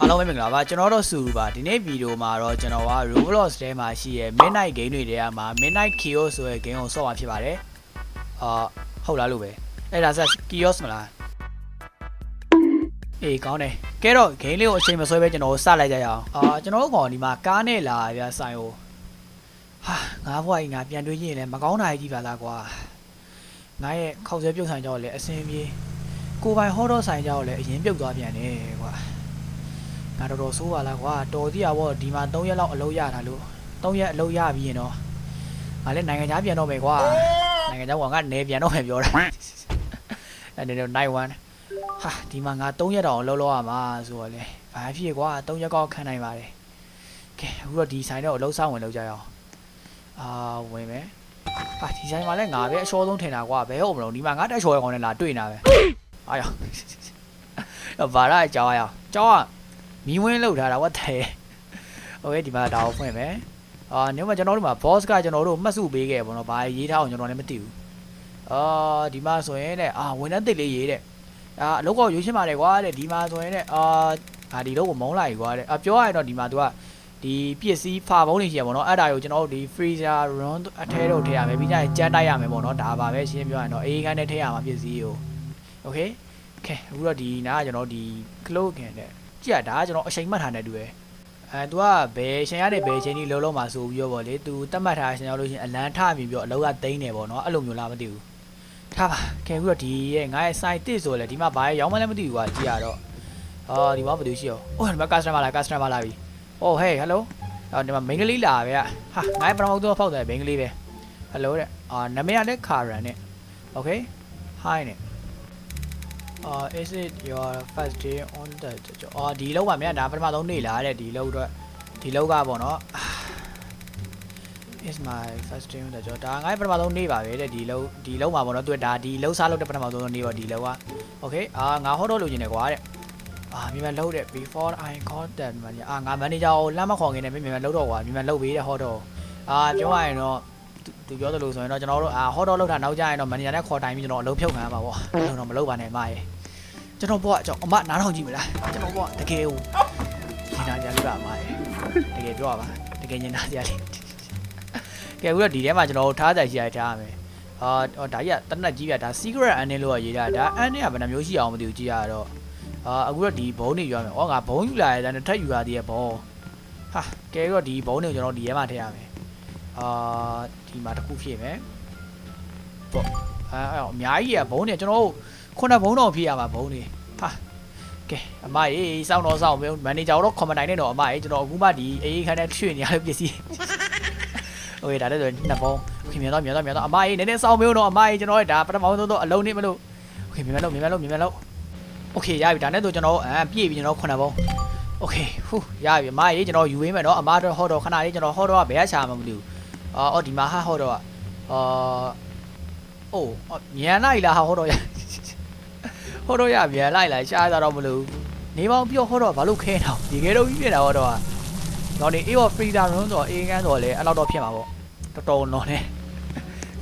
အားလုံးပဲမင်္ဂလာပါကျွန်တော်တို့စုပါဒီနေ့ဗီဒီယိုမှာတော့ကျွန်တော်က Roblox ထဲမှာရှိရဲ့ Midnight Game တွေထဲမှာ Midnight Kiosk ဆိုတဲ့ game ကိုဆော့မှာဖြစ်ပါတယ်အာဟုတ်လားလို့ပဲအဲ့ဒါဆက် Kiosk မလားအေးကောင်းတယ်ကဲတော့ game လေးကိုအချိန်မဆွဲပဲကျွန်တော်စလိုက်ကြရအောင်အာကျွန်တော်တို့ကောင်ဒီမှာကားနဲ့လာဗျာဆိုင်ကိုဟာငါဘွားကြီးငါပြန်တွေးကြည့်ရင်လည်းမကောင်းတာကြီးပါလားကွာငါရဲ့ခောက်ဆွဲပြုတ်ဆိုင်ကြောက်လည်းအစင်းပြေးကိုယ်ပိုင်ဟောတော့ဆိုင်ကြောက်လည်းအရင်ပြုတ်သွားပြန်တယ်ကွာ ငါတော်တော်ဆိုးပါလားကွာတော်သေးရဗောဒီမှာ3ရက်လောက်အလုပ်ရတာလို့3ရက်အလုပ်ရပြီးရင်တော့ငါလည်းနိုင်ငံခြားပြန်တော့မယ်ကွာနိုင်ငံခြားကငါနေပြန်တော့မယ်ပြောတာအဲ့ဒါတော့နိုင်1ဟာဒီမှာငါ3ရက်တောင်အလုပ်လုပ်ရမှာဆိုတော့လေဘာဖြစ်ကွာ3ရက်ကောက်ခံနိုင်ပါတယ်ကဲအခုတော့ဒီဆိုင်တော့အလုပ်ဆောင်ဝင်လုပ်ကြရအောင်အာဝင်မယ်ဟာဒီဆိုင်မှာလည်းငါပဲအရှောဆုံးထင်တာကွာဘယ်ဟုတ်မလို့ဒီမှာငါတက်ချော်ရကောင်နဲ့လာတွေ့နေတာပဲအာရောဘာလာကြောင်းရအောင်ကြောင်း မီးဝင်းလောက်ထားတာဝတ်တယ်โอเคဒီမှာဒါကိုဖွင့်မယ်အာညမကျွန်တော်တို့မှာ boss ကကျွန်တော်တို့မှတ်စုပေးခဲ့ပေါ့နော်ဘာရေးထားအောင်ကျွန်တော်လည်းမသိဘူးအာဒီမှာဆိုရင်တဲ့အာဝန်ထမ်းတစ်လေးရေးတဲ့အာအလုပ်ကောက်ရွေးရှင်းပါတယ်ကွာတဲ့ဒီမှာဆိုရင်တဲ့အာအာဒီလောက်ကိုမုန်းလိုက်ကွာတဲ့အာပြောရရင်တော့ဒီမှာ तू ကဒီပစ္စည်းဖာပုံးနေရှိရပေါ့နော်အဲ့ဒါကိုကျွန်တော်တို့ဒီ freezer run အထဲတော့ထည့်ရမယ်ပြီးကြရင်ကြမ်းတိုက်ရမယ်ပေါ့နော်ဒါပါပဲရှင်းပြောရရင်တော့အေးခန်းနဲ့ထည့်ရမှာပစ္စည်းကိုโอเคโอเคအခုတော့ဒီနားကကျွန်တော်ဒီ cloak ခင်တဲ့ ကြည့်ရဒါကကျွန်တော်အချိန်မှတ်ထားတဲ့တူပဲအဲ तू ကဘယ်ချိန်ရတဲ့ဘယ်ချိန်ကြီးလုံးလုံးမှာဆိုပြီးတော့ဗောလေ तू တတ်မှတ်ထားရှင်ရောက်လို့ရှိရင်အလန်ထပြီးပြီးတော့အလောက်ကတိန်းနေဗောနော်အဲ့လိုမျိုးလားမသိဘူးထားပါခင်ဗျာဒီရဲ့ငါရဲ့ site တစ်ဆိုလဲဒီမှာဘာရဲ့ရောင်းမလဲမသိဘူးကွာကြည့်ရတော့အော်ဒီမှာဘာလို့ရှိရောအော်ဒီမှာ customer လာ customer လာပြီအော် hey hello အော်ဒီမှာ main ကလေးလာဗျာဟာငါရဲ့ပထမဆုံးဖောက်တယ် main ကလေးပဲ hello တဲ့အာနာမည်ကလည်း Karen နဲ့ okay hi နဲ့ uh is it your first day on the job အော်ဒီလောက်ပါမြန်ဒါပထမဆုံးနေ့လာတဲ့ဒီလောက်တော့ဒီလောက်ကပေါ့နော် is my first day on the job ဒါငါ့ပထမဆုံးနေ့ပါပဲတဲ့ဒီလောက်ဒီလောက်မှာပေါ့နော်သူကဒါဒီလောက်စားလို့တဲ့ပထမဆုံးနေ့ပါဒီလောက်က okay အာငါဟောတော့လို့ကျင်တယ်ကွာတဲ့အာမြန်မာလောက်တဲ့ before i call that manager အာငါ manager ကိုလမ်းမခေါ်ခင်နဲ့မြန်မာလောက်တော့ကွာမြန်မာလောက်ပေးတဲ့ဟောတော့အာပြောရရင်တော့သူပြောသလိုဆိုရင်တော့ကျွန်တော်တို့အာဟောတော့လောက်တာနောက်ကျရင်တော့ manager နဲ့ခေါ်တိုင်ပြီးကျွန်တော်အလုပ်ဖြုတ်ခံရမှာပေါ့အဲ့လိုတော့မလုပ်ပါနဲ့မရဲ့ ကျွန်တော်ဘွားအကြောင်းအမနားထောင်ကြည့်မလားကျွန်တော်ဘွားတကယ်ကိုညင်နာကြလေးပါအမရေတကယ်ပြောရပါတကယ်ညင်နာကြလေးကဲအခုတော့ဒီထဲမှာကျွန်တော်တို့ထားဆိုင်ရှိရထားရမယ်အာဒါကြီးကတနက်ကြီးပြဒါ secret ending လို့ရေးတာဒါ ending ကဘယ်နှမျိုးရှိအောင်မသိဘူးကြည့်ရတော့အာအခုတော့ဒီဘုံနေယူရမယ်ဩငါဘုံယူလာရတယ်တစ်ထပ်ယူရသေးရဲ့ဘုံဟာကဲတော့ဒီဘုံနေကိုကျွန်တော်ဒီထဲမှာထည့်ရမယ်အာဒီမှာတစ်ခုဖြည့်မယ်ပေါ့အဲအဲ့အများကြီးอ่ะဘုံနေကျွန်တော်တို့ ခုနဘုံတော်ဖြည့်ရမှာဘုံနေ ကဲအမရေစောင်းတော့စောင်းမမန်နေဂျာတော့ကွန်မန်တိုင်းနဲ့တော့အမရေကျွန်တော်အခုမှဒီအေးခန်းနဲ့ထွေနေရတဲ့ပစ္စည်းโอเคဒါလည်းဆိုနှစ်ပုံโอเคမြန်တော့မြန်တော့မြန်တော့အမရေနည်းနည်းစောင်းမျိုးတော့အမရေကျွန်တော်ဒါပထမဆုံးတော့အလုံးနေမလို့โอเคမြန်မြန်လို့မြန်မြန်လို့မြန်မြန်လို့โอเคရပြီဒါနဲ့ဆိုကျွန်တော်အမ်ပြည့်ပြီကျွန်တော်ခုနှစ်ပုံโอเคဟူရပြီအမရေကျွန်တော်ယူဝင်းမယ်နော်အမတော့ဟောတော့ခဏလေးကျွန်တော်ဟောတော့ကဘယ်ကချာမှမသိဘူးအော်အော်ဒီမှာဟာဟောတော့ကအာအိုးမြန်လိုက်လားဟောတော့ရ ဟောတော့ရမြန်လိုက်လိုက်ရှားကြတော့မလို့နေပေါင်းပြောဟောတော့ဘာလို့ခဲတော့ဒီကဲတော့ကြီးနေတာဟောတော့တော့နေအေးော် freedom run ဆိုတော့အေးကန်းဆိုတော့လေအဲ့လောက်တော့ဖြစ်မှာပေါ့တော်တော်နော်နေ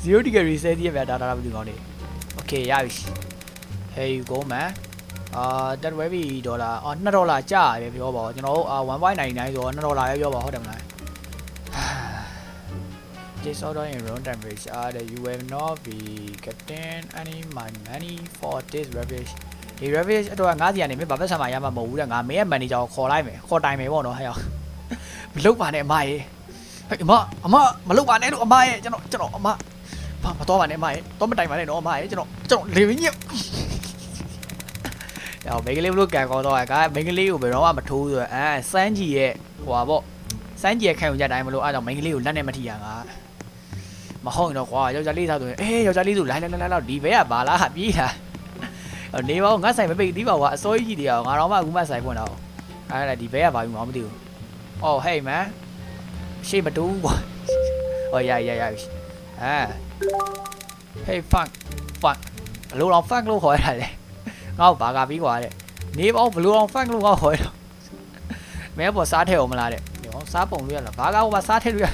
0 degree celsius ပဲဒါဒါမသိကောင်းနေ okay ရပြီ hey you go man အာတက်ဝဲပြီဒေါ်လာအော်2ဒေါ်လာကျရပဲပြောပါဦးကျွန်တော်တို့အာ1.99ဆိုတော့2ဒေါ်လာပဲပြောပါဟုတ်တယ်မလား This order in room temperature that you will not be getting any my money for this rubbish ဒီ rubbish အတွက်ငါးစီကနေမင်းဘာပဲဆံမရမှာမဟုတ်ဘူးတဲ့ငါမင်းရဲ့ manager ကိုခေါ်လိုက်မယ်ခေါ်တိုင်မယ်ပေါ့နော်ဟဲ့ရောက်မလုပ်ပါနဲ့အမရေဟဲ့အမအမမလုပ်ပါနဲ့လို့အမရေကျွန်တော်ကျွန်တော်အမဘာမတော်ပါနဲ့အမရေတော့မတိုင်ပါနဲ့နော်အမရေကျွန်တော်ကျွန်တော်လေဝင်းညက်ရောမိန်းကလေးဘလို့ကန်ခေါ်တော့ကမိန်းကလေးကိုဘယ်တော့မှမထိုးဆိုတော့အဲစမ်းကြီးရဲ့ဟိုပါပေါ့စမ်းကြီးရဲ့ခံယူချက်တိုင်းမလို့အားကြောင့်မိန်းကလေးကိုလက်နဲ့မထိရငါ မဟုတ်ရင်တော့ကွာယောက်ျားလေးသားဆိုရင်အေးယောက်ျားလေးဆိုလိုက်လိုက်လိုက်လိုက်ဒီဘဲကဘာလားပြေးတာနေပါဦးငါဆိုင်မပိတ်သေးပါကွာအစိုးရကြီးတွေအောင်ငါတော့မှအခုမှဆိုင်ဖွင့်တော့အဲ့ဒါဒီဘဲကဘာပြီးမှမသိဘူးအော်ဟေးမန်ရှေ့မတူးကွာဟောရရရပြီအာ hey fuck fuck ဘလို့တော့ fuck လို့ခေါ်ရတာလေငါ့ဘာကပြီးကွာတဲ့နေပါဦးဘလို့တော့ fuck လို့ငါခေါ်ရတော့မဲပေါ်စားထဲအောင်မလားတဲ့ဟောစားပုံလို့ရလားဘာကဟိုမှာစားထဲလို့ရ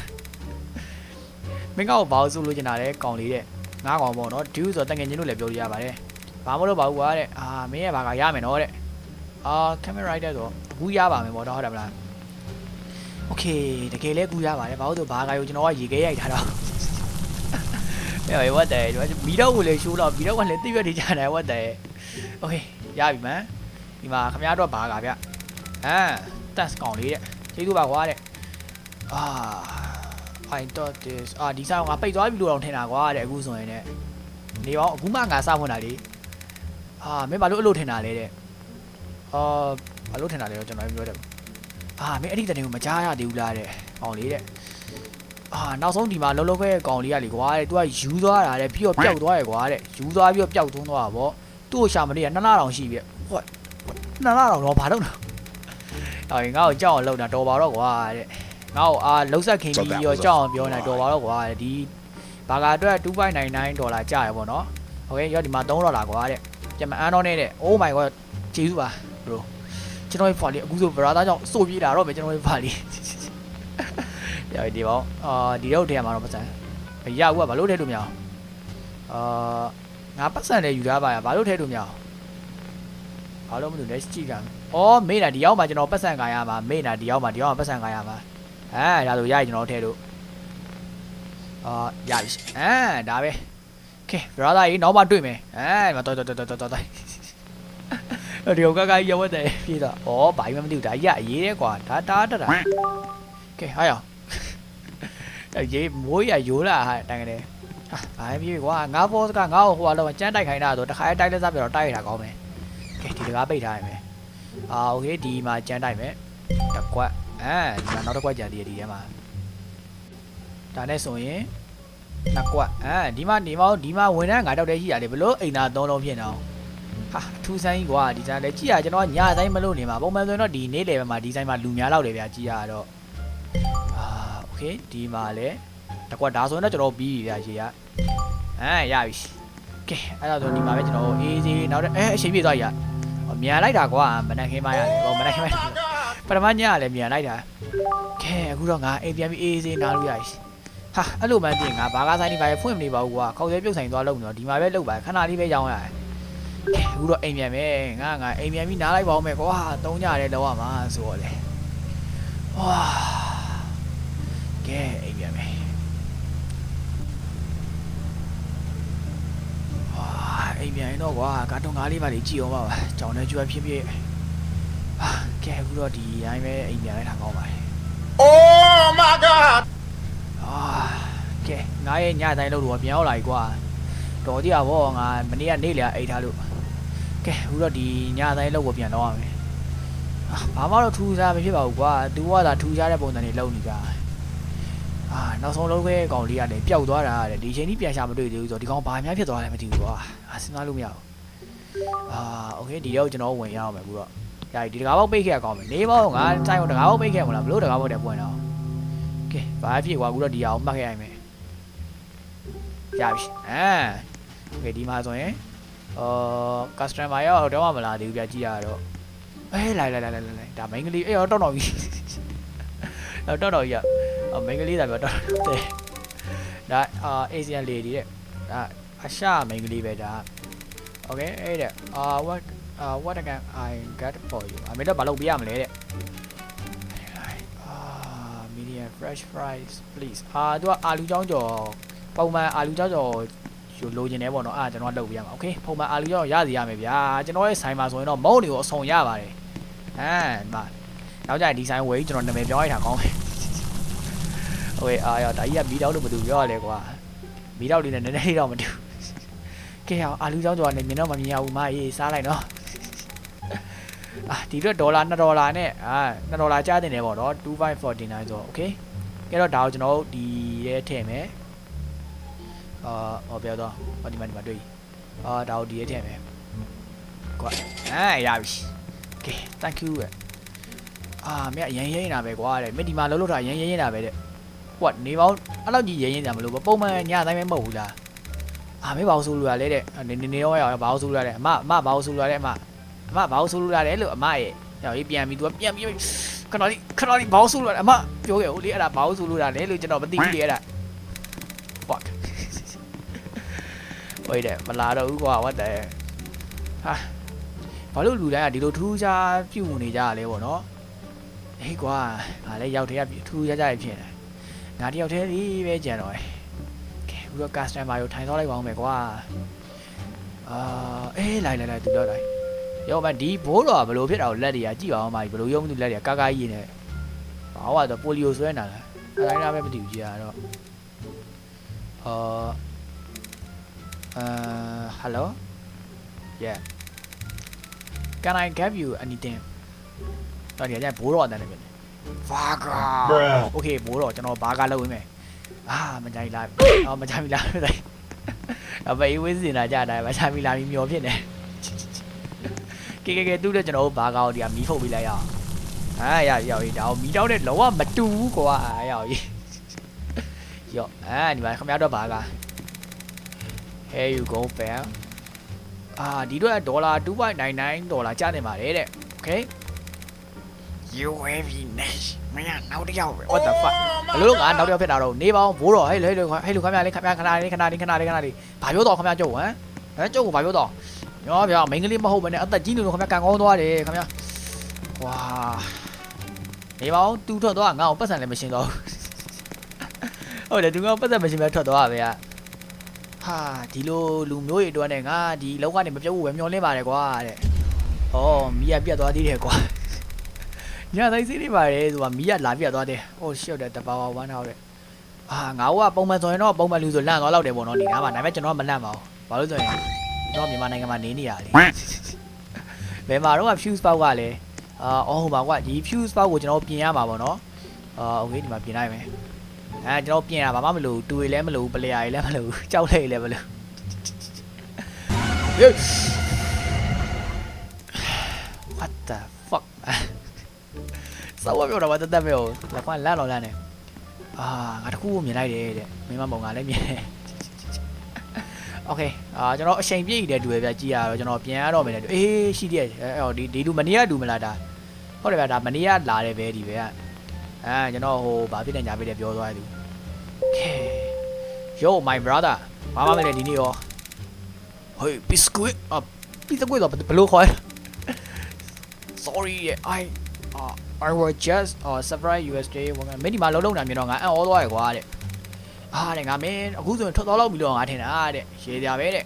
မင်းကောက်ဘာလို့ဆိုလို့ကျင်တာလဲကောင်လေးတဲ့ငါးကောင်ပေါ့နော်ဒူးဆိုတငယ်ချင်းတို့လည်းပြောလို့ရပါတယ်ဘာမလို့ပါဘူးကွာတဲ့အာမင်းရဲ့ဘာကရမယ်နော်တဲ့ အာ camera rider ဆိုအခုရပါမယ်ဗောတော့ဟုတ်တယ်မလားโอเคတကယ်လဲကူရပါတယ်ဘာလို့ဆိုဘာကရောကျွန်တော်ကရေခဲရိုက်ထားတော့အေးဝတ်တယ်မီတော့ကိုလည်းရှိုးတော့မီတော့ကလည်းတိရွက်နေကြတယ်ဝတ်တယ်โอเคရပြီမန်ဒီမှာခင်ဗျားတို့ဘာကဗျအာ test ကောင်လေးတဲ့ကျေးဇူးပါကွာတဲ့အာ I thought this အာဒီဆိုင်ကငါပိတ်သွားပြီလို့တော့ထင်တာကွာတဲ့အခုဆိုရင်ねနေအောင်အခုမှငါစဖွင့်တာလေအာမင်းဘာလို့အဲ့လိုထင်တာလဲတဲ့အာဘာလို့ထင်တာလဲတော့ကျွန်တော်ပြောတယ်အာမင်းအဲ့ဒီတရင်ကိုမကြားရသေးဘူးလားတဲ့ကောင်လေးတဲ့အာနောက်ဆုံးဒီမှာလုံးလုံးပဲကောင်လေးကလေကွာတဲ့သူကယူသွားတာတဲ့ပြီးတော့ပျောက်သွားရကွာတဲ့ယူသွားပြီးတော့ပျောက်သွန်းသွားတာဗောသူ့ကိုရှာမလေးကနှစ်လတောင်ရှိပြီဟောနှစ်လတောင်တော့ဘာလုပ်လဲအော်ငါ့ကိုကြောက်အောင်လုပ်တာတော်ပါတော့ကွာတဲ့ ငါ့ကိုအာလှုပ်ဆက်ခင်ပြီးရောကြောက်အောင်ပြောနေတော်ပါတော့ကွာဒီဘာကာအတွက်2599ဒေါ်လာကျရပေါ့နော်โอเคရောဒီမှာ3ဒေါ်လာကွာတဲ့ပြန်မအန်းတော့နေတဲ့ Oh my god ကျေးဇူးပါ bro ကျွန်တော်ဖာလီအခုဆို brother ကြောင့်စိုးပြေးတာတော့ပဲကျွန်တော်ဖာလီရောဒီပေါ့အာဒီတော့ထဲမှာတော့ပတ်စံမရဘူးကဘာလို့ထဲလို့မရအောင်အာငါပတ်စံလည်းယူထားပါရဘာလို့ထဲလို့မရအောင်ဘာလို့မလို့လဲကြည့်ကြမယ်အော်မေးတာဒီရောက်မှာကျွန်တော်ပတ်စံခံရမှာမေးတာဒီရောက်မှာဒီရောက်မှာပတ်စံခံရမှာ အဲဒါဆိုရရင်ကျွန်တော်ထည့်လို့အာရပြီအဲဒါပဲကဲ brother ကြီးနောက်မှတွေ့မယ်အဲမတော်တော်တော်တော်တော်တော်ဒီကကကြီးရောက်တယ်ပြေးတော့ဩဘာမှမသိဘူးဒါကြီးကအရေးတဲ့ကွာဒါတာတာကဲဟာရရေးမိုးရရိုးလာဟာတိုင်ကနေဟာဘာပြေးကွာငါဘောစကငါ့ကိုဟိုတော့ကျန်းတိုက်ခိုင်းတာဆိုတခါတိုက်လက်စားပြတော့တိုက်ရတာကောင်းမယ်ကဲဒီတကားပိတ်ထားရမယ်အာโอเคဒီမှာကျန်းတိုက်မယ် တကွက်အဲဒီမှာနောက်တစ်ကွက်ကြံသေးတယ်ဒီထဲမှာဒါနဲ့ဆိုရင်နှစ်ကွက်အဲဒီမှာဒီမှာဒီမှာဝင်တဲ့ငါတောက်တဲ့ရှိရတယ်ဘလို့အိမ်သာသုံးလုံးဖြစ်နေအောင်ဟာအထူးဆိုင်ကြီးကွာဒီဇိုင်းလည်းကြည့်ရကျွန်တော်ညဆိုင်မလို့နေမှာပုံမှန်ဆိုရင်တော့ဒီနေ့လေဘက်မှာဒီဇိုင်းမှာလူများလောက်တယ်ဗျာကြည့်ရတော့အာโอเคဒီမှာလည်းတစ်ကွက်ဒါဆိုရင်တော့ကျွန်တော်ပြီးပြီဗျာရှေ့ရအဲရပြီကဲအဲ့ဒါဆိုဒီမှာပဲကျွန်တော်အေးစီနောက်တဲ့အဲအချိန်ပြည့်သွားပြီရမြန်လိုက်တာကွာမနက်ခင်းမရတယ်ဟောမနက်ခင်းမ ပထမညကလည်းမြန်လိုက်တာကဲအခုတော့ငါအိမ်ပြန်ပြီးအေးအေးဆေးနားလို့ရပြီဟာအဲ့လိုမှပြင်ငါဘာကားဆိုင်ဒီဘာဖွင့်မနေပါဘူးကွာခေါက်ရဲပြုတ်ဆိုင်သွားလုပ်နေတော့ဒီမှာပဲလုပ်ပါခဏလေးပဲရောင်းရတယ်ကဲအခုတော့အိမ်ပြန်မယ်ငါငါအိမ်ပြန်ပြီးနားလိုက်ပါဦးမယ်ကွာသုံးကြရဲလောက်ရမှာဆိုတော့လေဝါကဲအိမ်ပြန်မယ်ဝါအိမ်ပြန်ရင်တော့ကွာကာတွန်ကားလေးပါလေကြည့်အောင်ပါပါကြောင်နေကျွမ်းဖြစ်ဖြစ် ဟာကဲအခုတော့ဒီတိုင်းပဲအိမ်ပြန်လိုက်တာကောင်းပါတယ် Oh my god! အာကဲငါရဲ့ညတိုင်းလို့တော့ပြန်ရောက်လာပြီကွာတော်ကြည့်ရဗောငါမနေ့ကနေ့လေအိတ်ထားလို့ကဲအခုတော့ဒီညတိုင်းလို့ကိုပြန်တော့ရမယ်အာဘာမှတော့ထူးခြားမဖြစ်ပါဘူးကွာသူကသာထူးခြားတဲ့ပုံစံတွေလုပ်နေကြအာနောက်ဆုံးလုံးခဲ့ကောင်လေးကလည်းပျောက်သွားတာတဲ့ဒီချိန်ကြီးပြန်ရှာမတွေ့သေးဘူးဆိုတော့ဒီကောင်ဘာများဖြစ်သွားလဲမသိဘူးကွာအာစဉ်းစားလို့မရဘူးအာโอเคဒီတော့ကျွန်တော်ဝင်ရအောင်မယ်အခုတော့ ယာဒီတကားပေါက်ပိတ်ခဲ့ကောင်းမယ်၄ပေါက်ကဆိုင်ကိုတကားပေါက်ပိတ်ခဲ့မလားဘလို့တကားပေါက်တဲ့ပွင့်တော့ကဲဘာဖြစ်ကွာအခုတော့ဒီအောင်မှတ်ခဲ့ရမယ်ရပြီအဲကဲဒီမှာဆိုရင်အော် customer ရောတော့မှမလာသေးဘူးပြကြည့်ရတော့အေးလိုက်လိုက်လိုက်လိုက်ဒါ main ကလေးအေးတော့တော်တော်ကြီးတော့တော်တော်ကြီးอ่ะ main ကလေးဒါပြောတော်တယ်ဒါအာ Asian lady တဲ့ဒါအရှာ main ကလေးပဲဒါ okay အဲ့ဒါအာ what အာ what can I get for you အမေတို့ဘာလုပ်ပေးရမလဲတဲ့ medium fresh fries please အာသူကအာလူကြောင်းကြော်ပုံမှန်အာလူကြောင်းကြော်ယူလိုချင်တယ်ပေါ့နော်အာကျွန်တော်လုပ်ပြရမှာ okay ပုံမှန်အာလူကြောင်းရစီရမယ်ဗျာကျွန်တော်ရဲ့ဆိုင်မှာဆိုရင်တော့မုံတွေကိုအဆုံရပါတယ်ဟမ်ဒါနောက်ကြဒီဇိုင်းဝေးကျွန်တော်နာမည်ပြောလိုက်တာကောင်းတယ်ဟိုအာရဒါကြီးကမီတောက်လို့မတူပြောရလဲကွာမီတောက်လေးနဲ့နည်းနည်းတော့မတူကဲအောင်အာလူကြောင်းကြော်နဲ့မြင်တော့မမြင်ရဘူးမအေးစားလိုက်နော် အာဒီတော့ဒေါ်လာ2ဒေါ်လာနဲ့အာ2ဒေါ်လာကြားတင်တယ်ပေါ့နော်2549ဆိုโอเคကဲတော့ဒါကိုကျွန်တော်တို့ဒီထဲထည့်မယ်အာဟောပြောတော့ဟောဒီမှာဒီမှာတွေ့ပြီအာဒါကိုဒီထဲထည့်မယ်ကွာအာရပြီโอเค thank you ရဲ့အာမြတ်ရရင်ရင်တာပဲကွာတဲ့မြဒီမှာလုံးလို့တာရရင်ရင်တာပဲတဲ့ကွာနေပေါင်းအဲ့လောက်ကြီးရရင်ရင်တာမလို့ပုံမှန်ညတိုင်းပဲမဟုတ်ဘူးလားအာမေးဘာလို့ဆိုလို့ရလဲတဲ့နေနေနေရောရဘာလို့ဆိုလို့ရလဲအမအမဘာလို့ဆိုလို့ရလဲအမ အမဘာလို့ဆိုလို့ရတယ်လို့အမရဲ့ဟောပြန်ပြီး तू ပြန်ပြီးခဏလေးခဏလေးဘာလို့ဆိုလို့ရအမပြောခဲ့ဦးလေအဲ့ဒါဘာလို့ဆိုလို့ရတယ်လို့ကျွန်တော်မသိဘူးလေအဲ့ဒါ fuck ဝိတ်တယ်မလာတော့ဘူးကွာ what the ဟာဘာလို့လူတိုင်းကဒီလိုထူးခြားပြုတ်နေကြရလဲပေါ့နော်ဟေးကွာငါလည်းရောက်တဲ့ကထူးခြားကြရဖြစ်နေငါတယောက်တည်းလေးပဲကြံတော့တယ်ကဲဘူးတော့ customer ကိုထိုင်သွားလိုက်ပါအောင်မယ်ကွာအာအေးလိုက်လိုက်လိုက်သူတော့လိုက် ရောမဒီဘိုးတော်ကဘလို့ဖြစ်တာကိုလက်တွေကကြည့်ပါအောင်မကြီးဘလို့ရုံးမသိလက်တွေကကာကာကြီးနေဟောကတော့ပိုလီယိုဆွဲနေတာလားအဲတိုင်းလားပဲမသိဘူးကြီးကတော့အာအာဟယ်လို yeah can i give you anything တော်တယ်ကြာဘိုးတော်အတန်းနေပြီဘာကာ okay ဘိုးတော်ကျွန်တော်ဘာကာလုပ်ဝင်မယ်အာမကြိုက်လားအော်မကြိုက်လားမကြိုက်အမေဝင်းစင်လာကြတာမကြိုက်လားမျောဖြစ်နေ ကဲကဲကဲသူ့လည်းကျွန်တော်တို့ဘာကာကိုဒီကမီးဖုတ်ပေးလိုက်ရအောင်အာရရရဒါကိုမီးတောက်တဲ့လုံးဝမတူဘူးကွာအာရရရောအာဒီမှာခမရတော့ဘာကာ Here you go fam အာဒီတော့ဒေါ်လာ2.99ဒေါ်လာကျနေပါတယ်တဲ့ Okay UAV Nash မင်းကနောက်တစ်ယောက်ပဲ What the fuck ဘလို့ငါနောက်တစ်ယောက်ဖြစ်တာတော့နေပါအောင်ဘိုးတော်ဟဲ့လေဟဲ့လေဟဲ့လူခမရလေးခမရခဏလေးခဏလေးခဏလေးခဏလေးဘာပြောတော့ခမရကျုပ်ဟမ်ဟမ်ကျုပ်ကဘာပြောတော့ ညောဗျာမိန်းကလေးမဟုတ်ဘဲနဲ့အသက်ကြီးနေလို့ခမရကန်ကောင်းသွားတယ်ခမရဝါနေပါအောင်တူထွက်သွားငါ့ကိုပတ်စံလည်းမရှင်းတော့ဟုတ်တယ်သူကပတ်စံမရှင်းပဲထွက်သွားပဲဟာဒီလိုလူမျိုးတွေအတွက်နဲ့ငါဒီလောက်ကနေမပြုတ်ဘူးပဲမျောလင်းပါတယ်ကွာတဲ့ဩမီးရပြတ်သွားသေးတယ်ကွာညတိုင်းစီးနေပါတယ်သူကမီးရလာပြတ်သွားတယ်။ဟိုရှေ့တဲ့တဘာဝဝမ်းထောက်တဲ့။အာငါကပုံမှန်ဆိုရင်တော့ပုံမှန်လူဆိုလန့်သွားတော့တယ်ပေါ့နော်ဒီနားမှာဒါပေမဲ့ကျွန်တော်ကမလန့်ပါဘူး။ဘာလို့ဆိုရင် ကျွန်တော်မြန်မာနိုင်ငံမှာနေနေရလေ။ဘယ်မှာတော့ fuse box ကလည်းအာအော်ဟိုမှာကွာဒီ fuse box ကိုကျွန်တော်ပြင်ရမှာပေါ့နော်။အာโอเคဒီမှာပြင်လိုက်မယ်။အဲကျွန်တော်ပြင်ရဘာမှမလို့တူရီလည်းမလို့ပလေယာရီလည်းမလို့ကြောက်လေလည်းမလို့။ Yes. What the fuck စောက်ပြောတော့တက်တက်ပဲဟိုလက်ခွန်းလန့်တော့လန့်နေအာငါတခုကိုမြင်လိုက်တယ်တဲ့မင်းမပုံကလည်းမြင်တယ် โอเคအာကျွန်တော်အချိန်ပြည့်တဲ့တူပဲဗျကြည်ရတော့ကျွန်တော်ပြန်ရတော့မယ်တဲ့အေးရှိတယ်အဲ့ဟောဒီဒီလူမနေ့ကတူမလားဒါဟုတ်တယ်ဗျဒါမနေ့ကလာတယ်ပဲဒီပဲကအာကျွန်တော်ဟိုဘာဖြစ်နေညာဖြစ်တယ်ပြောသွားတယ်သူ Okay Yo my brother ဘာမှမလဲဒီနေ့ရော Hey biscuit อ่ะ biscuit တော့ဘယ်လိုခေါ်လဲ Sorry I uh, I was just uh surprise USD ဝင်မင်းဒီမှာလုံးလုံးတာမြင်တော့ငါအံ့ဩသွားရကွာတဲ့ အားတဲ့ငါမင်းအခုဆိုရင်ထွက်သွားတော့ပြီလို့ငါထင်တာတဲ့ရေကြပဲတဲ့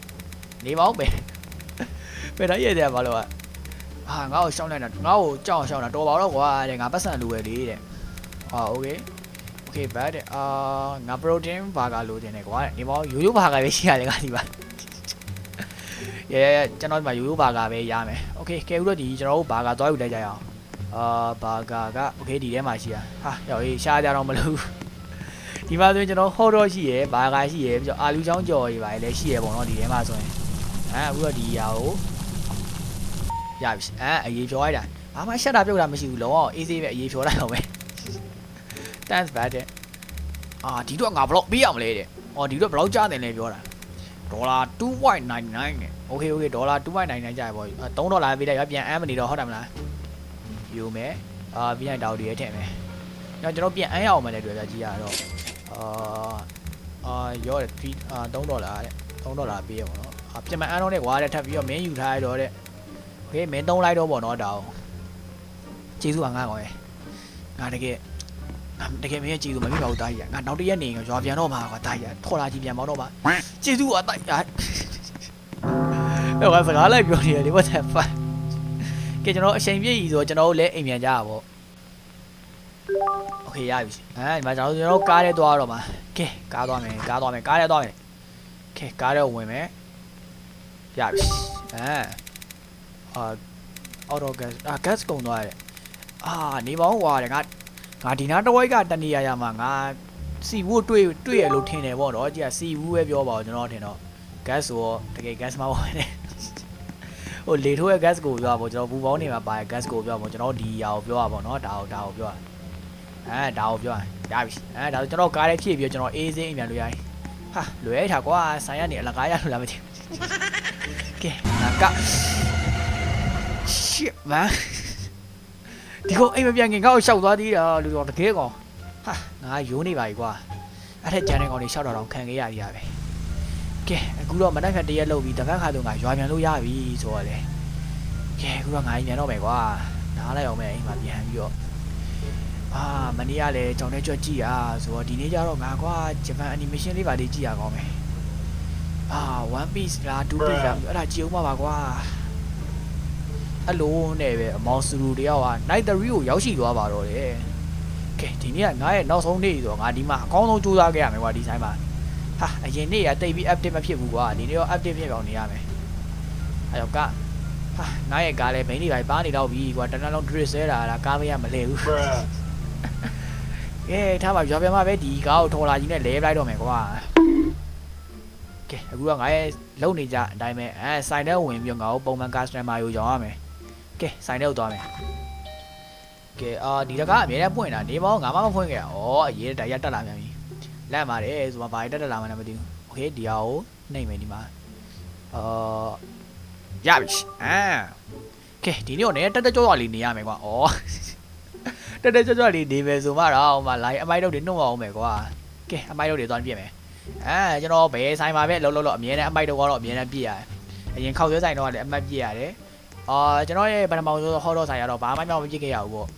နေပါဦးပဲပဲတော့ရေကြပါလို့အာငါ့ကိုရှောင်းလိုက်တာငါ့ကိုကြောက်အောင်ရှောင်းတာတော်ပါတော့ကွာတဲ့ငါပတ်စံလူပဲလေတဲ့ဟာโอเคโอเคဘတ်တဲ့အာငါ protein burger လိုတင်တယ်ကွာတဲ့နေပါဦးရိုးရိုး burger ပဲရှိရတယ်ငါဒီမှာရဲရဲကျွန်တော်ဒီမှာရိုးရိုး burger ပဲရမယ်โอเคကဲဦးတော့ဒီကျွန်တော်တို့ burger သွားယူလိုက်ကြရအောင် အာဘာဂါကโอเคဒီထဲမှာရှိရဟာရောက်ရေးရှားကြတော့မလို့ ဒီမှာဆိုရင်ကျွန်တော်ဟော့တော့ရှိရယ်ဘာဂါရှိရယ်ပြီးတော့အာလူချောင်းကြော်ကြီးပါလေရှိရယ်ပေါ့နော်ဒီထဲမှာဆိုရင်အဲအခုတော့ဒီຢာကိုရပြီအဲအရေးဖြောလိုက်တာဘာမှရှက်တာပြုတ်တာမရှိဘူးလုံးဝအေးဆေးပဲအရေးဖြောလိုက်တော့ပဲ thanks bad တဲ့အာဒီတော့ငါဘလော့ပေးရမလဲတဲ့အော်ဒီတော့ဘလော့ကြားတယ်လဲပြောတာဒေါ်လာ2.99နဲ့โอเคโอเคဒေါ်လာ2.99ကြာပြီပေါ့3ဒေါ်လာပေးလိုက်ရပြန်အမ်းမနေတော့ဟုတ်တယ်မလား ယူမယ်အာပြီးရင်တောက်တွေရထည့်မယ်ညကျွန်တော်ပြန်အမ်းရအောင်မယ်တဲ့တွေ့ပြကြည့်ရတော့ အာအာရောတယ်3အာ3ဒေါ်လာတဲ့3ဒေါ်လာပေးရပါတော့အာပြန်မအမ်းတော့တဲ့ကွာတဲ့ထပ်ပြီးတော့မင်းယူထားရတော့တဲ့โอเคမင်း3လိုက်တော့ပေါ့နော်တောင်းကျေးဇူးပါငါကောရဲ့ငါတကယ်ငါတကယ်မင်းရဲ့ကျေးဇူးမပြပါဘူးတာကြီးငါနောက်တစ်ရက်နေရွာပြန်တော့မှာကွာတာကြီးထော်လာကြီးပြန်ပေါတော့မှာကျေးဇူးပါတာကြီးဟဲ့ကွာစကားလိုက်ပြောနေတယ်လေ what the fuck ကဲကျွန်တော်အချိန်ပြည့်ပြီဆိုတော့ကျွန်တော်တို့လည်းအိမ်ပြန်ကြရပါ โอเคရပြီအဲဒီမှာကျွန်တော်တို့ကျွန်တော်တို့ကားထဲသွားတော့မှာကဲကားသွားမယ်ကားသွားမယ်ကားထဲသွားမယ်ကဲကားထဲဝင်မယ်ရပြီအဲအာအော်တိုဂတ်အာဂတ်ကုန်သွားတယ်အာနေပေါင်းဟွာတယ်ငါငါဒီနားတစ်ဝိုက်ကတနေရရမှာငါစီဝူးတွေ့တွေ့ရလို့ထင်တယ်ပေါ့နော်ကြည့်စီဝူးပဲပြောပါဦးကျွန်တော်ထင်တော့ gas ဆိုတော့တကယ် gas မဟုတ်ဘူး ဟိုလေထိုးရဲ့ gas ကိုပြောပါပေါ့ကျွန်တော်ဘူပေါင်းနေမှာပါရဲ့ gas ကိုပြောပါပေါ့ကျွန်တော်ဒီຢာကိုပြောပါပေါ့နော်ဒါကိုဒါကိုပြောတာ အဲဒါကိုပြောရပြီအဲဒါဆိုကျွန်တော်ကားလေးဖြည့်ပြီးတော့ကျွန်တော်အေးစင်းအိမ်ပြန်လို့ရရင်ဟာလွယ်ထားကွာဆိုင်ရနေအလကားရလို့လားမသိဘူးကဲနာက shit man ဒီကောင်အိမ်မပြန်ခင်ငါ့ကိုရှောက်သွားသေးတာလူတော်တကယ်ကောင်ဟာငါယိုးနေပါ E ကွာအဲ့ထက်ကြမ်းတဲ့ကောင်တွေရှောက်တော့တော့ခံခဲ့ရရပဲကဲအခုတော့မနက်ဖြန်တရက်လောက်ပြီးတပတ်ခါတော့ငါရွာပြန်လို့ရပြီဆိုတော့လေကကဲအခုတော့ငါကြီးပြန်တော့မယ်ကွာနားလိုက်အောင်မယ်အိမ်မှာပြန်ပြီးတော့ အာမနေ့ကလည်းကြောင်နဲ့ကြွက်ကြည့်ရဆိုတော့ဒီနေ့ကျတော့ငါကွာဂျပန်အနီမေးရှင်းလေးပါလေးကြည့်ရကောင်းမယ်အာ one piece လား two piece လားအဲ့ဒါကြည့်အောင်ပါပါကွာအလုံးနဲ့ပဲအမောင်စူရူတယောက်က night 3ကိုရောက်ရှိသွားပါတော့တယ်ကဲဒီနေ့ကငါရဲ့နောက်ဆုံးနေ့ဆိုတော့ငါဒီမှာအကောင်းဆုံးကြိုးစားခဲ့ရမယ်ကွာဒီဆိုင်မှာဟာအရင်နေ့ကတိတ်ပြီး update မဖြစ်ဘူးကွာဒီနေ့တော့ update ဖြစ်အောင်နေရမယ်အဲ့တော့ကဟာငါရဲ့ကားလည်းဘိန်းတွေပါပါနေတော့ပြီကွာတနက်လုံး dress ဆဲတာလားကားမရမလဲဘူး bruh, ကဲထားပါရွာပြန်မှာပဲဒီကားကိုထော်လာကြီးနဲ့လဲပလိုက်တော့မယ်ကွာကဲအခုကငါရဲ့လုံနေကြအတိုင်းပဲအဲဆိုင်ထဲဝင်ပြီးတော့ငါ့ကိုပုံမှန် customer ကိုရောင်းရမယ်ကဲဆိုင်ထဲကိုသွားမယ်ကဲအာဒီတကားအမြဲတမ်းပွင့်တာနေမောငါမှမဖွင့်ခဲ့တာဩအရေးတရတက်လာပြန်ပြီလက်ပါတယ်ဆိုမှဘာတက်တက်လာမှလည်းမသိဘူးโอเคဒီဟာကိုနှိမ့်မယ်ဒီမှာအာရပြီအာကဲဒီနေ့တော့နည်းတက်တက်ကြောကြောလေးနေရမယ်ကွာဩ တက်တက်ကြွကြွလေးနေမယ်ဆိုမှတော့ဟိုမှာ line အမိုက်တော့တွေနှုတ်အောင်မယ်ကွာကဲအမိုက်တော့တွေသွားပြည့်မယ်အဲကျွန်တော်ဘယ်ဆိုင်မှာပဲလုံးလုံးလို့အမြဲတမ်းအမိုက်တော့ကတော့အမြဲတမ်းပြည့်ရတယ်အရင်ခောက်ဆွဲဆိုင်တော့လည်းအမိုက်ပြည့်ရတယ်အာကျွန်တော်ရဲ့ဗနမောင်ဆိုဟောတော့ဆိုင်ရတော့ဘာမှမမပြည့်ခဲ့ရဘူးပေါ့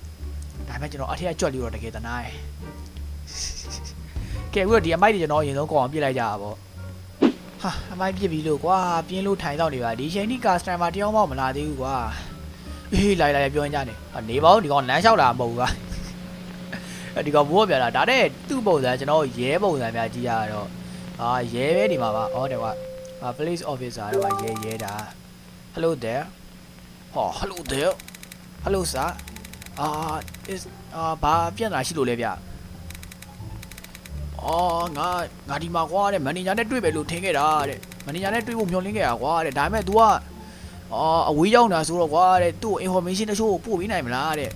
ဒါပေမဲ့ကျွန်တော်အထက်ကကြွက်လေးတော့တကယ်တနားကဲအခုတော့ဒီအမိုက်တွေကျွန်တော်အရင်ဆုံးကောအောင်ပြည့်လိုက်ကြတာပေါ့ဟာအမိုက်ပြည့်ပြီလို့ကွာပြင်းလို့ထိုင်တော့နေပါဒီချိန်ဒီကာစတန်မာတယောက်မှမလာသေးဘူးကွာ အေးလိုက်လိုက်ပြောကြနေနေပါဦးဒီကောင်လမ်းလျှောက်လာမဟုတ်ဘူးကွာဒီကောင်ဘောပြလာဒါတဲ့သူ့ပုံစံကျွန်တော်ရဲပုံစံများကြည့်ရတော့အာရဲပဲနေမှာပါဩတယ်ကွာအာ police officer တော့ရဲရဲတာ hello there ဟော hello there hello sir အာ is အာဘာပြန်လာရှိလို့လဲဗျအော်ငါငါဒီမှာကွာတဲ့မန်နေဂျာနဲ့တွေ့ပဲလို့ထင်ခဲ့တာတဲ့မန်နေဂျာနဲ့တွေ့ဖို့မျှော်လင့်ခဲ့တာကွာတဲ့ဒါပေမဲ့ तू က အော်အဝေးရောက်တာဆိုတော့ကွာတဲ့သူ့ information တချို့ကိုပို့ပေးနိုင်မလားတဲ့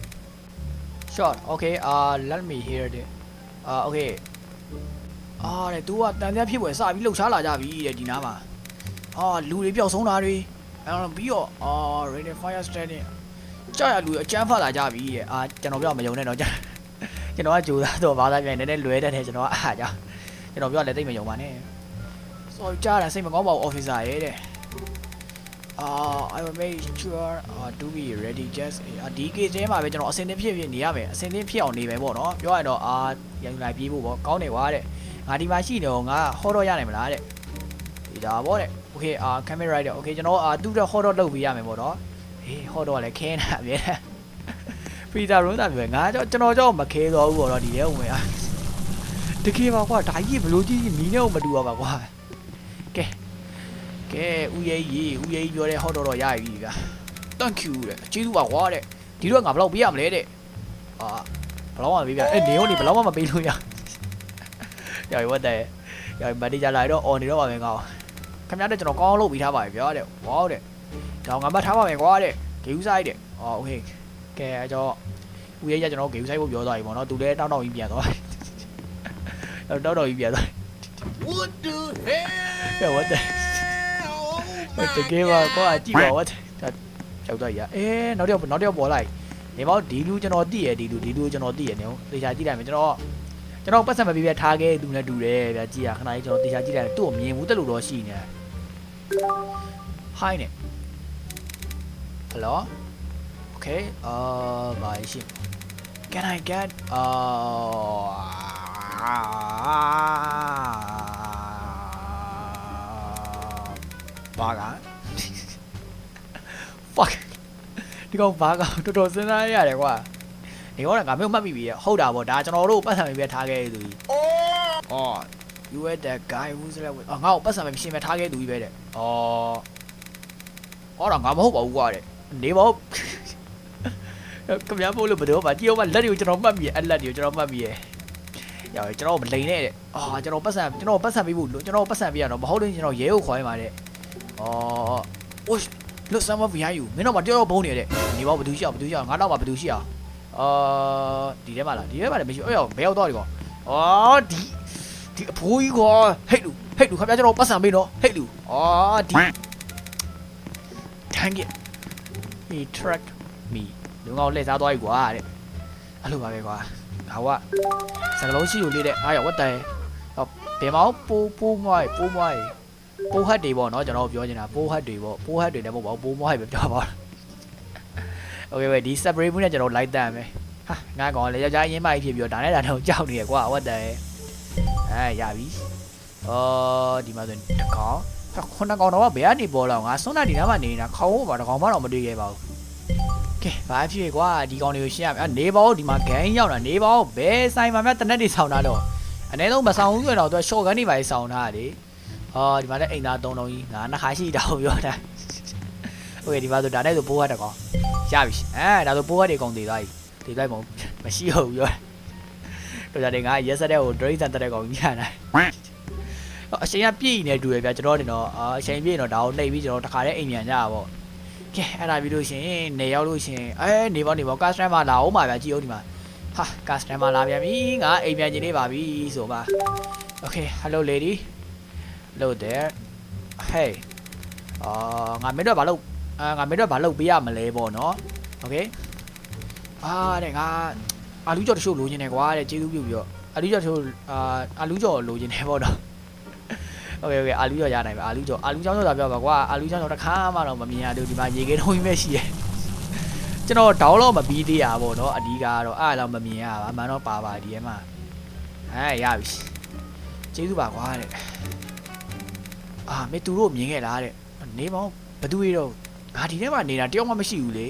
short okay uh let me hear it uh okay အာတဲ့ तू ကတန်ပြန်ဖြစ်ွယ်စပြီးလှုပ်ရှားလာကြပြီတဲ့ဒီနားမှာအာလူတွေပျောက်ဆုံးတာတွေအဲပြီးတော့အာ radio fire standing ကြာရလူအကျန်းဖတ်လာကြပြီတဲ့အာကျွန်တော်ပြောမယုံနဲ့တော့ကြာကျွန်တော်ကကြိုးစားတော့ဘာသာပြန်နည်းနည်းလွဲတတ်တယ်ကျွန်တော်ကအားကြောင့်ကျွန်တော်ပြောလည်းတိတ်မယုံပါနဲ့ sorry ကြားတာစိတ်မကောင်းပါဘူး officer ရဲ့တဲ့ uh I will make sure uh to be ready just အာဒီ case ထဲမှာပဲကျွန်တော်အစင်သင်းဖြစ်ဖြစ်နေရမယ်အစင်သင်းဖြစ်အောင်နေမယ်ပေါ့နော်ပြောရရင်တော့အာရန်လိုက်ပြေးဖို့ပေါ့ကောင်းတယ်ကွာတဲ့ငါဒီမှာရှိနေတော့ငါဟောတော့ရနိုင်မလားတဲ့ဒီဒါပေါ့တဲ့ okay အာ camera right တဲ့ okay ကျွန်တော်အာသူ့တော့ဟောတော့လုပ်ပေးရမယ်ပေါ့နော်ဟေးဟောတော့လည်းခဲနေတာအမြဲတမ်း Peter Ron တာပြောငါကြောကျွန်တော်ကြောမခဲတော့ဘူးပေါ့နော်ဒီထဲဝင်အာတကယ်ပါကွာဒါကြီးဘလို့ကြီးမီးနဲ့မတူပါပါကွာကဲ ကဲဦးရေးကြီးဦးရေးကြီးပြောတဲ့ဟောတော့တော့ရပြီဗျာ thank you တဲ့ကျေးဇူးပါကွာတဲ့ဒီတော့ငါဘယ်လောက်ပေးရမလဲတဲ့အာဘယ်လောက်မှမပေးပြအဲ့နေရောနေဘယ်လောက်မှမပေးလို့ရရောဝတ်တဲ့ရောမန်နေဂျာလာတော့ on နေတော့ပါမယ်ကောင်ခင်ဗျားတို့ကျွန်တော်ကောင်းအောင်လုပ်ပြီးထားပါပြီဗျာတဲ့ဝေါတဲ့ဒါငါမှတ်ထားပါမယ်ကွာတဲ့ဂေယူဆိုင်တဲ့အော်โอเคကဲအကြောဦးရေးကကျွန်တော်ဂေယူဆိုင်ဖို့ပြောသွားပြီပေါ့နော်သူလည်းတောင်းတောင်းကြီးပြန်သွားတောင်းတောင်းကြီးပြန်သွား what the hell? ကဲဝ တ်တဲ့တကယ်ပါကွာကြည့်ပါဝတ်ကြောက်တော့ရအေးနောက်တစ်ယောက်နောက်တစ်ယောက်ပေါ်လိုက်နေမောဒီလူကျွန်တော်တည်ရဒီလူဒီလူကျွန်တော်တည်ရနေဟုတ်တေချာကြည့်လိုက်မယ်ကျွန်တော်ကျွန်တော်ပတ်စံမပေးပြထားခဲ့သူနဲ့တူတယ်ဗျာကြည့်ရခဏလေးကျွန်တော်တေချာကြည့်လိုက်သူ့ကိုမြင်ဘူးတက်လို့တော့ရှိနေဟိုင်းနေဟယ်လို okay အာဘာရှိ can i get uh ဘာက fuck ဒီကောင်ဘာကတော်တော်စဉ်းစားရရတယ်ကွာဒီကောင်ကငါမျိုးမှတ်မိပြီရဲ့ဟုတ်တာဗောဒါကျွန်တော်တို့ပတ်စံပေးပြထားခဲ့သူကြီး Oh, အော် you were the guy who's like အော်ငါ့ကိုပတ်စံပေးရှင်းပြထားခဲ့သူကြီးပဲတဲ့အော်အော်တော့ငါမဟုတ်ပါဘူးကွာတဲ့နေပါဦးခင်ဗျားပို့လို့ဘယ်တော့မှကြည့်အောင်မလက်တွေကိုကျွန်တော်မှတ်မိရဲ့အဲ့လက်တွေကိုကျွန်တော်မှတ်မိရဲ့ရောကျွန်တော်မလိန်နဲ့တဲ့အာကျွန်တော်ပတ်စံကျွန်တော်ပတ်စံပေးဖို့ကျွန်တော်ပတ်စံပေးရတော့မဟုတ်ရင်ကျွန်တော်ရဲကိုခေါ်ရမှာတဲ့ အော် Osh look someone behind you မင်းတော့မတော်တော့ဘုံနေတယ်နေပါဘသူရှိအောင်ဘသူရှိအောင်ငါတော့မှဘသူရှိအောင်အာဒီထဲမှာလားဒီထဲမှာလည်းမရှိအေးရောဘယ်ရောက်တော့ဒီကောင်အော်ဒီဒီအဖိုးကြီးကွာဟိတ်လူဟိတ်လူခင်ဗျားကျွန်တော်ပတ်စံပေးနော်ဟိတ်လူအော်ဒီ dang it he tracked me လူကောင်လှည့်စားသွားပြီကွာတဲ့အဲ့လိုပါပဲကွာငါကစကလုံးရှိလို့လေးတဲ့အားရဝတ်တယ်ဟောဘယ်မှာပိုးပိုးမွိုင်းပိုးမွိုင်း ပိုးဟတ်တွေပေါ့နော်ကျွန်တော်ပြောချင်တာပိုးဟတ်တွေပေါ့ပိုးဟတ်တွေလည်းမဟုတ်ပါဘူးပိုးမွားတွေပဲပြောပါ โอเคပဲဒီ spray မှုနဲ့ကျွန်တော်လိုက်တတ်မယ်ဟာငါကောင်လေယောက်ျားအရင်မှဖြစ်ပြီးတော့ဒါနဲ့ဒါတော့ကြောက်နေရကွာ what the အဲရပြီအော်ဒီမှာဆိုရင်တစ်ကောင်ဟာခုနကောင်တော့ဘယ်ကနေပေါ်လာငါစွန်းတာဒီနားမှာနေနေတာခေါင်းဘောတကောင်မှတော့မတွေ့ခဲ့ပါဘူးကဲဘာဖြစ်ကွာဒီကောင်တွေကိုရှင်းရမယ်နေပါဦးဒီမှာဂိမ်းရောက်တာနေပါဦးဘယ်ဆိုင်မှာမြတ်တနက်တွေဆောင်းတာတော့အနည်းဆုံးမဆောင်ဘူးဆိုတော့သူက short gun တွေပါဆောင်းတာလေ အော်ဒီမှာလည်းအိမ်သား၃လုံးကြီးငါနှစ်ခါရှိတာကိုပြောတာโอเคဒီမှာဆိုဒါနဲ့ဆိုပိုးရတကောင်ရပြီအဲဒါဆိုပိုးရတွေကုန်တည်သွားပြီတည်သွားမို့မရှိဟုတ်ဘူးပြောတော့ကြတယ်ငါရက်ဆက်တဲ့ကို drink တတဲ့ကောင်ညံ့တယ်အချိန်ကပြည့်နေတူရဗျာကျွန်တော်တင်တော့အချိန်ပြည့်တော့ဒါကိုနှိပ်ပြီးကျွန်တော်တခါတည်းအိမ်မြန်ကြတာပေါ့ကဲအဲ့ဒါပြီးလို့ရှိရင်နေရောက်လို့ရှိရင်အဲနေပေါ့နေပေါ့ customer လာအောင်ပါဗျာကြည့်ဦးဒီမှာဟာ customer လာပြန်ပြီငါအိမ်မြန်ကျင်နေပါပြီဆိုပါ okay hello lady hello there hey အာငါမင်းတို့ဘာလို့အာငါမင်းတို့ဘာလို့ပေးရမလဲပေါ့နော် okay အာတဲ့ငါအာလူကြော်တချို့လိုချင်တယ်ကွာတဲ့ကျေးဇူးပြုပြီးတော့အာလူကြော်တချို့အာအာလူကြော်လိုချင်တယ်ပေါ့နော် okay okay အာလူကြော်ရနိုင်ပါအာလူကြော်အာလူကြော်ဆိုတာပြောပါကွာအာလူကြော်တော့တစ်ခါမှတော့မမြင်ရသေးဘူးဒီမှာရေခဲထုံးကြီးပဲရှိတယ်ကျွန်တော်ဒေါင်းတော့မပြီးသေးရပါတော့အဒီကတော့အားတော့မမြင်ရပါအမှန်တော့ပါပါဒီထဲမှာအဲရပြီကျေးဇူးပါကွာတဲ့ အာမေသူတို့မြင်ခဲ့လားတဲ့နေပေါင်းဘသူတွေတော့ငါဒီထဲမှာနေတာတယောက်မှမရှိဘူးလေ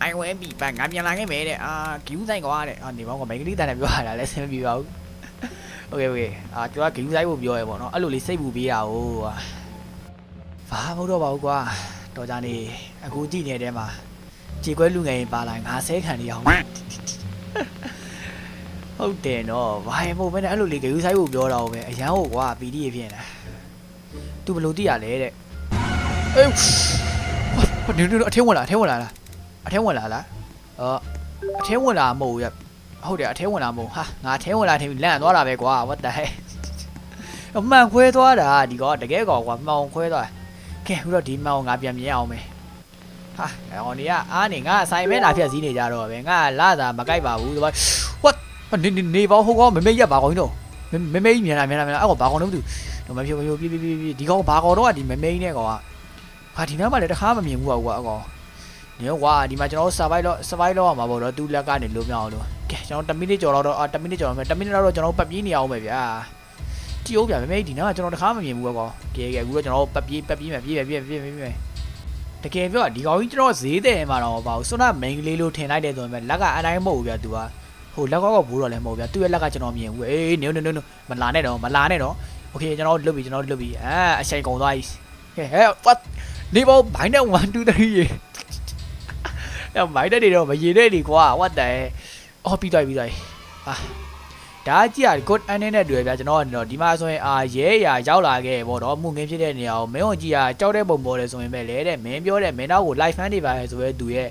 အိုင်ဝဲပြီပန်ငါပြန်လာခဲ့မယ်တဲ့အာဂီယူဆိုင်ကွာတဲ့အာနေပေါင်းကမိန်းကလေးတန်တယ်ပြောရတာလဲဆင်မပြေပါဘူးโอเคโอเคအာသူကဂီယူဆိုင်ဖို့ပြောရပေါ့နော်အဲ့လိုလေးစိတ်ပူပေးတာဟိုဟာဘာမဟုတ်တော့ပါဘူးကွာတော်ကြနေအခုကြည့်နေတဲ့မှာကြေကွဲလူငယ်ရင်ပါလာငါဆဲခံနေအောင် ဟုတ်တယ်နော်ဘာရင်မို့ပဲနဲ့အဲ့လိုလေးဂီယူဆိုင်ဖို့ပြောတာဟုတ်ပဲအရန်ဟုတ်ကွာပီတီရဖြစ်နေတာ तू ဘယ်လိုသိရလဲတဲ့အေးဟိုနေနေအထင်းဝင်လာအထင်းဝင်လာလားအထဲဝင်လာလားအော်အထဲဝင်လာမဟုတ်ဘူးရဟုတ်တယ်အထဲဝင်လာမဟုတ်ဟာငါအထဲဝင်လာထင်ပြီးလန့်သွားတာပဲကွာ what the heck အမှန်ခွဲသွားတာဒီကောတကယ်ကောကွာမှောင်ခွဲသွားကဲခုတော့ဒီမှောင်ငါပြန်မြင်အောင်မယ်ဟာဟောနေကအားနေငါအဆိုင်မဲလာဖြတ်စည်းနေကြတော့ပဲငါလာတာမကြိုက်ပါဘူးဒီ what နေနေနေပါဟိုကောမမေးရပါကောင်းတော့မမေးမြင်လာမြင်လာမြင်လာအဲ့ကောဘာကောင်းတော့မသိဘူးမဖြိုမဖြိုပြေးပြေးပြေးပြေးဒီကောဘာကောတော့ဒီမမေးနဲ့ကောဟာဒီနားမှာလည်းတခါမမြင်ဘူးကွာအကောနေကွာဒီမှာကျွန်တော်တို့ survive တော့ survive တော့မှာပေါ့တော့သူ့လက်ကနေလုံးမြောက်အောင်လို့ကဲကျွန်တော်10မိနစ်ကျော်တော့အာ10မိနစ်ကျော်တော့မယ်10မိနစ်တော့ကျွန်တော်ပတ်ပြေးနေအောင်ပဲဗျာတီအိုးဗျာမမေဒီနားကကျွန်တော်တခါမမြင်ဘူးကွာကဲကဲအခုတော့ကျွန်တော်ပတ်ပြေးပတ်ပြေးမယ်ပြေးမယ်ပြေးမယ်ပြေးမယ်ပြေးမယ်တကယ်ပြောဒီကောင်ကြီးကျွန်တော်ဈေးတယ်မှာတော့ပါဘူးစွန်းနာ main ကလေးလို့ထင်လိုက်တယ်ဆိုရင်လက်ကအတိုင်းမဟုတ်ဘူးဗျာသူက ဟိုလက်ကောက်ဘူးတော့လည်းမဟုတ်ဗျာသူ့ရဲ့လက်ကကျွန်တော်မြင်ဘူးအေးနေနေနေမလာနဲ့တော့မလာနဲ့တော့โอเคကျွန်တော်လွတ်ပြီကျွန်တော်လွတ်ပြီအာအချိန်ကုန်သွားပြီဟဲ့ဟဲ့ what နေဘောဘိုင်းနဲ့1 2 3ရေ အဲ့မိုက်တဲ့တွေတော့မရေတဲ့တွေကွာ what the အော်ပြီးသွားပြီပြီးသွားပြီဟာဒါကြည့်ရ good ending နဲ့တွေ့ဗျာကျွန်တော်ကတော့ဒီမှာဆိုရင်အာရဲရာရောက်လာခဲ့ပေါ့တော့မှုငင်းဖြစ်တဲ့နေရာကိုမင်းတို့ကြည့်ရကြောက်တဲ့ပုံပေါ်တယ်ဆိုရင်ပဲလေတဲ့မင်းပြောတဲ့မင်းတော့ကို live fan တွေပါလေဆိုရဲသူရဲ့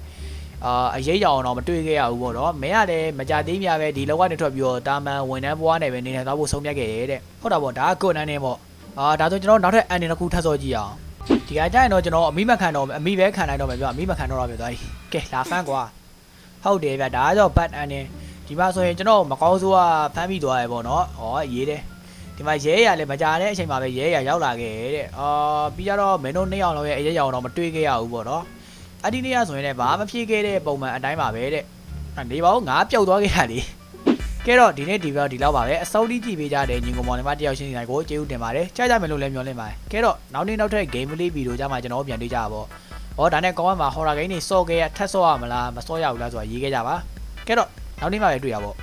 အာအရေးကြောင်တော့မတွေ့ခဲ့ရဘူးပေါ့နော်မင်းကလည်းမကြသေးမြပဲဒီလောက်ကနေထွက်ပြီးတော့တာမန်ဝန်ထမ်းဘွားနဲ့ပဲနေနေသွားဖို့ဆုံးဖြတ်ခဲ့တယ်တဲ့ဟုတ်တာပေါ့ဒါက good ending ပေါ့အာဒါဆိုကျွန်တော်နောက်ထပ် ending တစ်ခုထပ်စောကြည့်အောင်ဒီကကြရင်တော့ကျွန်တော်အမိမခံတော့အမိပဲခံနိုင်တော့မယ်ပြောအမိမခံတော့တော့ပြသွားပြီကဲလာဖန်းကွာဟုတ်တယ်ဗျဒါကတော့ဘတ်အန်နေဒီမှာဆိုရင်ကျွန်တော်မကောင်းဆိုးကဖမ်းပြီးသွားရပေါ့နော်ဟောရေးတယ်ဒီမှာရဲရလည်းမကြတဲ့အချိန်မှာပဲရဲရရောက်လာခဲ့တဲ့အာပြီးကြတော့မင်းတို့နှစ်ယောက်လုံးရဲ့အရေးရောင်တော့မတွေ့ခဲ့ရဘူးပေါ့နော် အဲ့ဒီနေ့ကဆိုရင်လည်းဘာမဖြစ်ခဲ့တဲ့ပုံမှန်အတိုင်းပါပဲတဲ့နေပါဦးငါပျောက်သွားခဲ့တာလေကဲတော့ဒီနေ့ဒီဗီဒီယိုဒီလောက်ပါပဲအစောတိကြည့်ပေးကြတဲ့ညီကောင်မောင်နှမတယောက်ချင်းစီတိုင်းကိုကျေးဇူးတင်ပါတယ်ကြားကြမယ်လို့လည်းမျှော်လင့်ပါတယ်ကဲတော့နောက်နေ့နောက်ထပ် game လေးဗီဒီယိုကြမှာကျွန်တော်ပြန်တွေ့ကြပါပေါ့။ဩဒါနဲ့ကောင်းမှာ horror game တွေစော့ခဲ့ရထက်စော့ရမလားမစော့ရဘူးလားဆိုတာရေးခဲ့ကြပါ။ကဲတော့နောက်နေ့မှပဲတွေ့ရပါ့